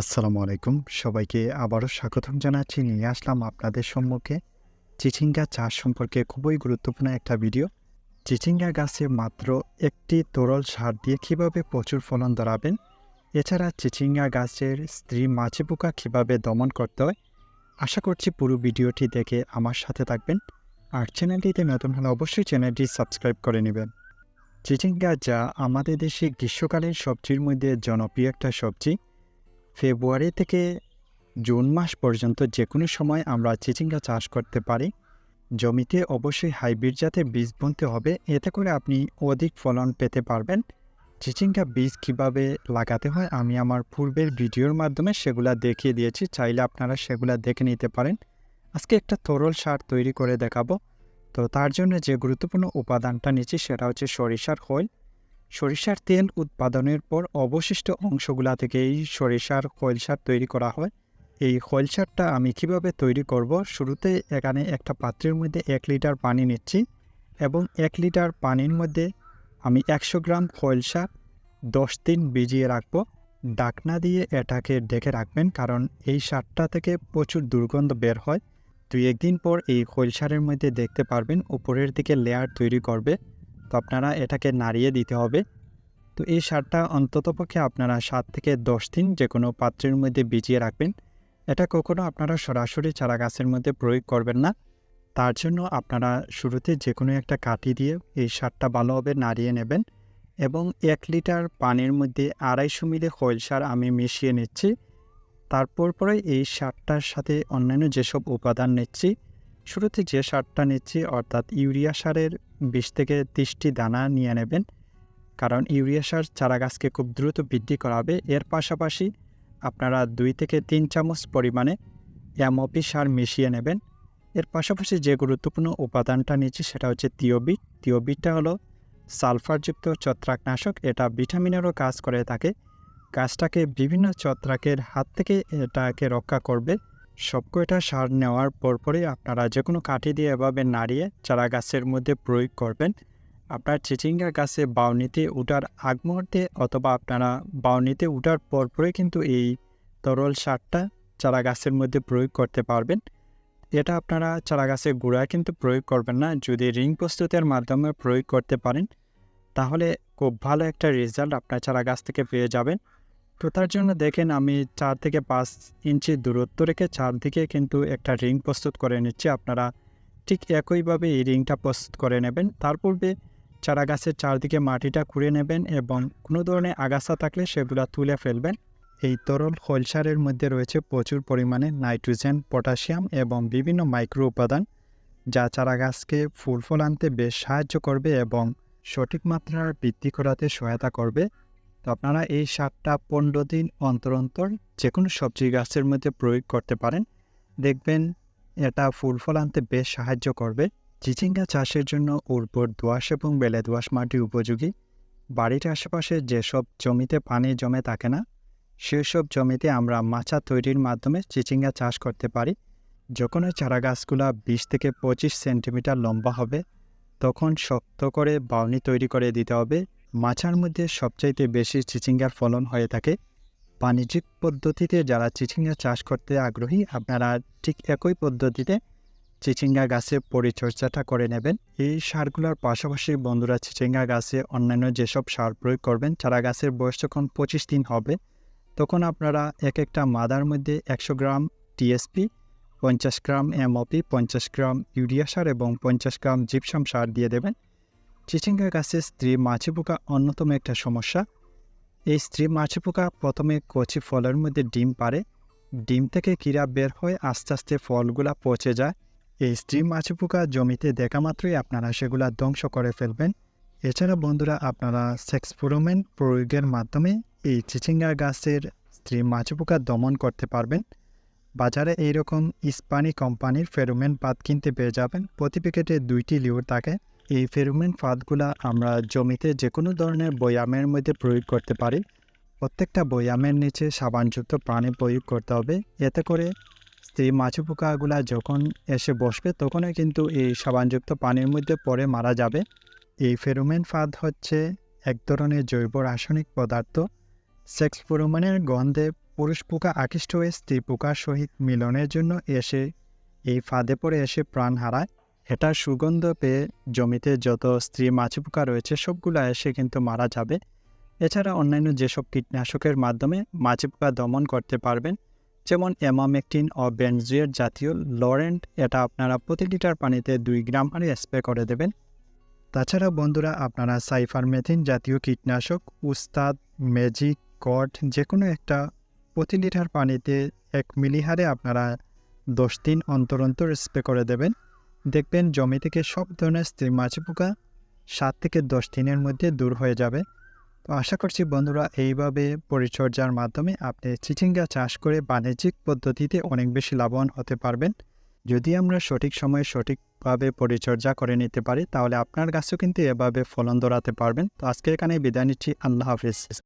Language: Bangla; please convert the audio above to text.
আসসালামু আলাইকুম। সবাইকে আবারও স্বাগতম জানাচ্ছি। নিয়ে আসলাম আপনাদের সম্মুখে চিচিঙ্গা চাষ সম্পর্কে খুবই গুরুত্বপূর্ণ একটা ভিডিও। চিচিঙ্গা গাছে মাত্র একটি তরল সার দিয়ে কীভাবে প্রচুর ফলন ধরাবেন? এছাড়া চিচিঙ্গা গাছের স্ত্রী মাছি পোকা কীভাবে দমন করতে হয়? আশা করছি পুরো ভিডিওটি দেখে আমার সাথে থাকবেন। আর চ্যানেলটিতে নতুন হলে অবশ্যই চ্যানেলটি সাবস্ক্রাইব করে নেবেন। চিচিঙ্গা যা আমাদের দেশে গ্রীষ্মকালীন সবজির মধ্যে জনপ্রিয় একটা সবজি। ফেব্রুয়ারি থেকে জুন মাস পর্যন্ত যে কোনো সময় আমরা চিচিঙ্গা চাষ করতে পারি। জমিতে অবশ্যই হাইব্রিড জাতের বীজ বুনতে হবে। এতে করে আপনি অধিক ফলন পেতে পারবেন। চিচিঙ্গা বীজ কীভাবে লাগাতে হয় আমি আমার পূর্বের ভিডিওর মাধ্যমে সেগুলা দেখিয়ে দিয়েছি। চাইলে আপনারা সেগুলা দেখে নিতে পারেন। আজকে একটা তরল সার তৈরি করে দেখাবো। তো তার জন্য যে গুরুত্বপূর্ণ উপাদানটা নিচ্ছি সেটা হচ্ছে সরিষার খৈল। সরিষার তেল উৎপাদনের পর অবশিষ্ট অংশগুলা থেকে এই সরিষার খৈল সার তৈরি করা হয়। এই খৈল সারটা আমি কীভাবে তৈরি করব? শুরুতে এখানে একটা পাত্রের মধ্যে এক লিটার পানি নিচ্ছি এবং এক লিটার পানির মধ্যে আমি একশো গ্রাম খৈল সার দশ দিন ভিজিয়ে রাখব। ডাকনা দিয়ে এটাকে ডেকে রাখবেন কারণ এই সারটা থেকে প্রচুর দুর্গন্ধ বের হয়। দুই একদিন পর এই খৈল সারের মধ্যে দেখতে পারবেন উপরের দিকে লেয়ার তৈরি করবে। তো আপনারা এটাকে নাড়িয়ে দিতে হবে। তো এই সারটা অন্ততপক্ষে আপনারা সাত থেকে দশ দিন যে কোনো পাত্রের মধ্যে ভিজিয়ে রাখবেন। এটা কখনো আপনারা সরাসরি চারা গাছের মধ্যে প্রয়োগ করবেন না। তার জন্য আপনারা শুরুতে যে কোনো একটা কাঠি দিয়ে এই সারটা ভালোভাবে নাড়িয়ে নেবেন এবং এক লিটার পানির মধ্যে আড়াইশো মিলি খৈল সার আমি মিশিয়ে নিচ্ছি। তারপর পরে এই সারটার সাথে অন্যান্য যেসব উপাদান নিচ্ছি শুরুতে যে সারটা নিচ্ছি, অর্থাৎ ইউরিয়া সারের বিশ থেকে তিরিশটি দানা নিয়ে নেবেন। কারণ ইউরিয়া সার চারা গাছকে খুব দ্রুত বৃদ্ধি করাবে। এর পাশাপাশি আপনারা দুই থেকে তিন চামচ পরিমাণে এমওপি সার মিশিয়ে নেবেন। এর পাশাপাশি যে গুরুত্বপূর্ণ উপাদানটা নিচ্ছি, সেটা হচ্ছে তিওবিট তিওবিটটা হলো সালফারযুক্ত ছত্রাকনাশক। এটা ভিটামিনেরও কাজ করে থাকে। গাছটাকে বিভিন্ন ছত্রাকের হাত থেকে এটাকে রক্ষা করবে। সব কয়টা সার নেওয়ার পরপরই আপনারা যে কোনো কাঠি দিয়ে এভাবে নাড়িয়ে চারা গাছের মধ্যে প্রয়োগ করবেন। আপনার চিচিঙ্গা গাছে বাউনিতে উঠার আগ মুহূর্তে অথবা আপনারা বাউনিতে উঠার পরপরই কিন্তু এই তরল সারটা চারা গাছের মধ্যে প্রয়োগ করতে পারবেন। এটা আপনারা চারা গাছের গোড়ায় কিন্তু প্রয়োগ করবেন না, যদি রিং প্রস্তুতের মাধ্যমে প্রয়োগ করতে পারেন, তাহলে খুব ভালো একটা রেজাল্ট আপনার চারা গাছ থেকে পেয়ে যাবেন। তো তার জন্য দেখেন আমি চার থেকে পাঁচ ইঞ্চি দূরত্ব রেখে চারদিকে কিন্তু একটা রিং প্রস্তুত করে নিচ্ছি। আপনারা ঠিক একইভাবে এই রিংটা প্রস্তুত করে নেবেন। তার পূর্বে চারা গাছের চারদিকে মাটিটা খুঁড়ে নেবেন এবং কোনো ধরনের আগাছা থাকলে সেগুলো তুলে ফেলবেন। এই তরল খৈল সারের মধ্যে রয়েছে প্রচুর পরিমাণে নাইট্রোজেন, পটাশিয়াম এবং বিভিন্ন মাইক্রো উপাদান যা চারা গাছকে ফুল ফল আনতে বেশ সাহায্য করবে এবং সঠিক মাত্রার বৃদ্ধি করাতে সহায়তা করবে। তো আপনারা এই সারটা পনেরো দিন অন্তর অন্তর যে কোনো সবজি গাছের মধ্যে প্রয়োগ করতে পারেন। দেখবেন এটা ফুল ফল আনতে বেশ সাহায্য করবে। চিচিঙ্গা চাষের জন্য উর্বর দোয়াশ এবং বেলে দোয়াশ মাটি উপযোগী। বাড়ির আশেপাশে যেসব জমিতে পানি জমে থাকে না, সেসব জমিতে আমরা মাচা তৈরির মাধ্যমে চিচিঙ্গা চাষ করতে পারি। যখন ওই চারা গাছগুলা বিশ থেকে পঁচিশ সেন্টিমিটার লম্বা হবে, তখন শক্ত করে বাউনি তৈরি করে দিতে হবে। মাচার মধ্যে সবচাইতে বেশি চিচিঙ্গার ফলন হয়ে থাকে। বাণিজ্যিক পদ্ধতিতে যারা চিচিঙ্গা চাষ করতে আগ্রহী, আপনারা ঠিক একই পদ্ধতিতে চিচিঙ্গা গাছে পরিচর্যাটা করে নেবেন। এই সারগুলোর পাশাপাশি বন্ধুরা চিচিঙ্গা গাছে অন্যান্য যেসব সার প্রয়োগ করবেন, চারা গাছের বয়স যখন পঁচিশ দিন হবে, তখন আপনারা এক একটা মাদার মধ্যে একশো গ্রাম টিএসপি পঞ্চাশ গ্রাম এমওপি পঞ্চাশ গ্রাম ইউরিয়া সার এবং পঞ্চাশ গ্রাম জিপসাম সার দিয়ে দেবেন। চিচিঙ্গা গাছের স্ত্রী মাছি পোকা অন্যতম একটা সমস্যা। এই স্ত্রী মাছি পোকা প্রথমে কচি ফলের মধ্যে ডিম পারে ডিম থেকে কিরা বের হয়ে আস্তে আস্তে ফলগুলা পচে যায়। এই স্ত্রী মাছি পোকা জমিতে দেখা মাত্রই আপনারা সেগুলা ধ্বংস করে ফেলবেন। এছাড়া বন্ধুরা, আপনারা সেক্সফোরোমেন প্রয়োগের মাধ্যমে এই চিচিঙ্গা গাছের স্ত্রী মাছি পোকা দমন করতে পারবেন। বাজারে এইরকম ইস্পানি কোম্পানির ফেরোমেন পাত কিনতে পেয়ে যাবেন। প্রতি প্যাকেটে দুইটি লিওর থাকে। এই ফেরোমেন ফাঁদগুলা আমরা জমিতে যে কোনো ধরনের বয়ামের মধ্যে প্রয়োগ করতে পারি। প্রত্যেকটা বয়ামের নিচে সাবানযুক্ত পানি প্রয়োগ করতে হবে। এতে করে স্ত্রী মাছি পোকাগুলা যখন এসে বসবে, তখনই কিন্তু এই সাবানযুক্ত পানির মধ্যে পরে মারা যাবে। এই ফেরোমেন ফাঁদ হচ্ছে এক ধরনের জৈব রাসায়নিক পদার্থ। সেক্স ফেরোমেনের গন্ধে পুরুষ পোকা আকৃষ্ট হয়ে স্ত্রী পোকার সহিত মিলনের জন্য এসে, এই ফাঁদে পড়ে এসে প্রাণ হারায়। এটার সুগন্ধ পেয়ে জমিতে যত স্ত্রী মাছি পোকা রয়েছে সবগুলো এসে কিন্তু মারা যাবে। এছাড়া অন্যান্য যেসব কীটনাশকের মাধ্যমে মাছি পোকা দমন করতে পারবেন, যেমন অ্যামামেকটিন ও বেনজুয়ের জাতীয় লরেন্ট, এটা আপনারা প্রতি লিটার পানিতে দুই গ্রাম হারে স্প্রে করে দেবেন। তাছাড়া বন্ধুরা, আপনারা সাইফারমেথিন জাতীয় কীটনাশক, উস্তাদ, ম্যাজিক, কট যে কোনো একটা প্রতি লিটার পানিতে এক মিলি হারে আপনারা দশ দিন অন্তর অন্তর স্প্রে করে দেবেন। দেখবেন জমি থেকে সব ধরনের স্ত্রী মাছি পোকা সাত থেকে দশ দিনের মধ্যে দূর হয়ে যাবে। তো আশা করছি বন্ধুরা এইভাবে পরিচর্যার মাধ্যমে আপনি চিচিঙ্গা চাষ করে বাণিজ্যিক পদ্ধতিতে অনেক বেশি লাভবান হতে পারবেন। যদি আমরা সঠিক সময়ে সঠিকভাবে পরিচর্যা করে নিতে পারি, তাহলে আপনার গাছও কিন্তু এভাবে ফলন ধরাতে পারবেন। তো আজকে এখানে বিদায় নিচ্ছি। আল্লাহ হাফিজ।